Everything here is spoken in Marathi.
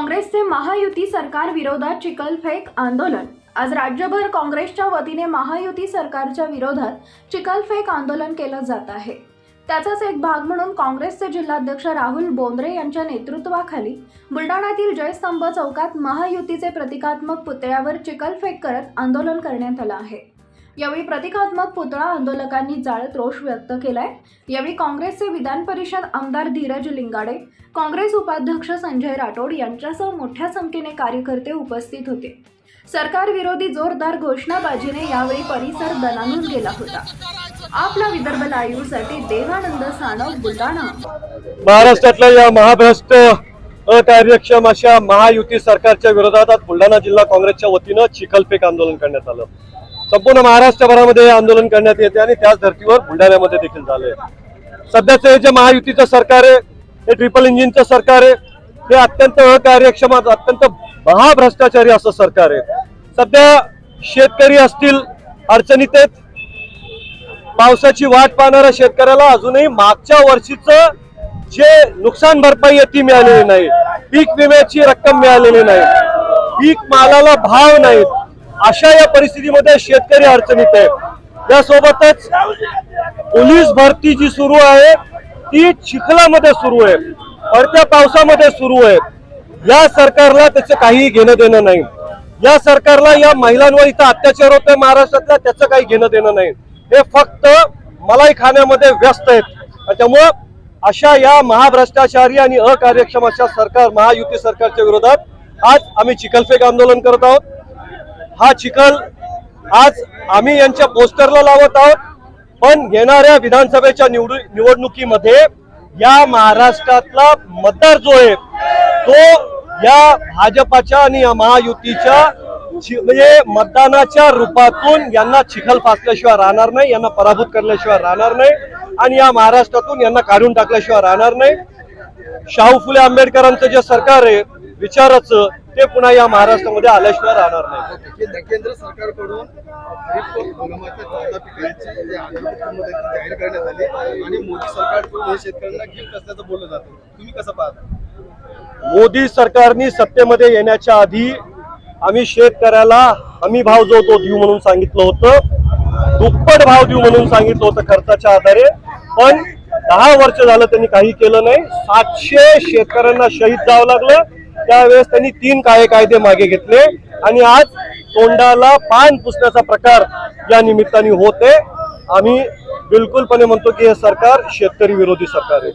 काँग्रेसचे महायुती सरकार विरोधात चिखलफेक आंदोलन. आज राज्यभर काँग्रेसच्या वतीने महायुती सरकारच्या विरोधात चिखलफेक आंदोलन केलं जात आहे. त्याचाच एक भाग म्हणून काँग्रेसचे जिल्हाध्यक्ष राहुल बोंद्रे यांच्या नेतृत्वाखाली बुलढाण्यातील जयस्तंभ चौकात महायुतीचे प्रतिकात्मक पुतळ्यावर चिखलफेक करत आंदोलन करण्यात आलं आहे. यावेळी प्रतिकात्मक पुतळा आंदोलकांनी जाळत रोष व्यक्त केलाय. यावेळी काँग्रेसचे विधान परिषद आमदार धीरज लिंगाडे काँग्रेस उपाध्यक्ष संजय राठोड यांच्यासह मोठ्या संख्येने कार्यकर्ते उपस्थित होते. सरकार विरोधी जोरदार घोषणाबाजीने यावेळी परिसर दणानून गेला होता. आपला विदर्भ लाईव्हसाठी देवानंद सानव बुलढाणा. महाराष्ट्रातल्या या महाभ्रष्ट अकार्यक्षम अशा महायुती सरकारच्या विरोधात आज बुलढाणा जिल्हा काँग्रेसच्या वतीनं चिखलफेक आंदोलन करण्यात आलं. संपूर्ण महाराष्ट्रभरामध्ये आंदोलन करण्यात येते आणि त्याच धर्तीवर बुलढाण्यामध्ये देखील झाले सध्याचं हे जे महायुतीचं सरकार आहे हे ट्रिपल इंजिनचं सरकार आहे हे अत्यंत अकार्यक्षम अत्यंत महाभ्रष्टाचारी असं सरकार आहे. सध्या शेतकरी असतील अडचणीत आहेत. पावसाची वाट पाहणाऱ्या शेतकऱ्याला अजूनही मागच्या वर्षीचं जे नुकसान भरपाई आहे ती मिळालेली नाही. पीक विम्याची रक्कम मिळालेली नाही. पीक मालाला भाव नाहीत. अशा या परिस्थितीमध्ये शेतकरी अडचणीत आहे. यासोबतच पोलीस भरती जी सुरू आहे. ती चिखलामध्ये सुरू आहे. पडत्या पावसामध्ये सुरू आहे. या सरकारला त्याचं काही घेणं देणं नाही. या सरकारला या महिलांवर इथं अत्याचार होतोय महाराष्ट्रातल्या त्याचं काही घेणं देणं नाही. हे फक्त मलाई खाण्यामध्ये व्यस्त आहेत. त्यामुळं अशा या महाभ्रष्टाचारी आणि अकार्यक्षम अशा सरकार महायुती सरकारच्या विरोधात आज आम्ही चिखलफेक आंदोलन करत आहोत. हा चिखल आज आम्ही यांच्या पोस्टरला लावत आहोत. पण येणाऱ्या विधानसभेच्या निवडणुकीमध्ये या महाराष्ट्रातला मतदार जो आहे तो या भाजपाच्या आणि या महायुतीच्या म्हणजे मतदानाच्या रूपातून यांना चिखल फासल्याशिवाय राहणार नाही यांना पराभूत करल्याशिवाय राहणार नाही आणि या महाराष्ट्रातून यांना काढून टाकल्याशिवाय राहणार नाही. शाहू फुले आंबेडकरांचं जे सरकार आहे विचाराचं ते पुन्हा या महाराष्ट्रामध्ये आल्याशिवाय राहणार नाही. केंद्र सरकारकडून जाहीर करण्यात आली आणि मोदी सरकारकडून शेतकऱ्यांना गिफ्ट असल्याचं बोललं जातं? तुम्ही कसं पाहता? मोदी सरकारने सत्तेमध्ये येण्याच्या आधी आम्ही शेतकऱ्याला हमी भाव जो तो देऊ म्हणून सांगितलं होतं दुप्पट भाव देऊ म्हणून सांगितलं होतं खर्चाच्या आधारे. पण दहा वर्ष झालं त्यांनी काही केलं नाही. सातशे शेतकऱ्यांना शहीद जावं लागलं. त्यावेळेस त्यांनी तीन काळे कायदे मागे घेतले आणि आज तोंडाला पान पुसण्याचा प्रकार या निमित्ताने होते आम्ही बिलकुलपणे म्हणतो की हे सरकार शेतकरी विरोधी सरकार आहे.